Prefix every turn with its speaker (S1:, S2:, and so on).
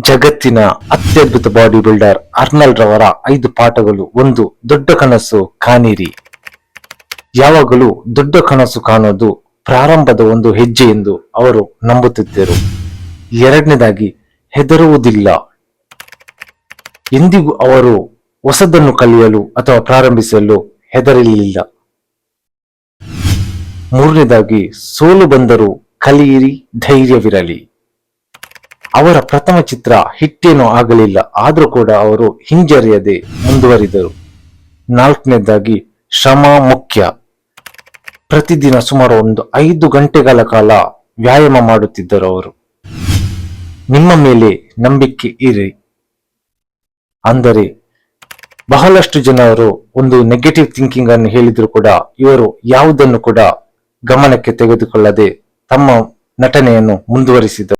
S1: ಜಗತ್ತಿನ ಅತ್ಯದ್ಭುತ body builder ಅರ್ನಲ್ ರವರ ಐದು ಪಾಠಗಳು, ಒಂದು ದೊಡ್ಡ ಕನಸು ಕಾಣಿರಿ. ಯಾವಾಗಲೂ ದೊಡ್ಡ ಕನಸು ಕಾಣೋದು ಪ್ರಾರಂಭದ ಒಂದು ಹೆಜ್ಜೆ ಎಂದು ಅವರು ನಂಬುತ್ತಿದ್ದರು. ಎರಡನೇದಾಗಿ, ಹೆದರುವುದಿಲ್ಲ. ಎಂದಿಗೂ ಅವರು ಹೊಸದನ್ನು ಕಲಿಯಲು ಅಥವಾ ಪ್ರಾರಂಭಿಸಲು ಹೆದರಲಿಲ್ಲ. ಮೂರನೇದಾಗಿ, ಸೋಲು ಬಂದರೂ ಕಲಿಯಿರಿ, ಧೈರ್ಯವಿರಲಿ. ಅವರ ಪ್ರಥಮ ಚಿತ್ರ ಹಿಟ್ಟೇನೂ ಆಗಲಿಲ್ಲ. ಆದರೂ ಕೂಡ ಅವರು ಹಿಂಜರಿಯದೆ ಮುಂದುವರಿದರು. ನಾಲ್ಕನೇದಾಗಿ ಶ್ರಮ ಮುಖ್ಯ. ಪ್ರತಿದಿನ ಸುಮಾರು ಒಂದು ಐದು ಗಂಟೆಗಳ ಕಾಲ ವ್ಯಾಯಾಮ ಮಾಡುತ್ತಿದ್ದರು ಅವರು. ನಿಮ್ಮ ಮೇಲೆ ನಂಬಿಕೆ ಇರಿ. ಅಂದರೆ ಬಹಳಷ್ಟು ಜನರು ಒಂದು ನೆಗೆಟಿವ್ ಥಿಂಕಿಂಗ್ ಅನ್ನು ಹೇಳಿದ್ರು ಕೂಡ ಇವರು ಯಾವುದನ್ನು ಕೂಡ ಗಮನಕ್ಕೆ ತೆಗೆದುಕೊಳ್ಳದೆ ತಮ್ಮ ನಟನೆಯನ್ನು ಮುಂದುವರಿಸಿದರು.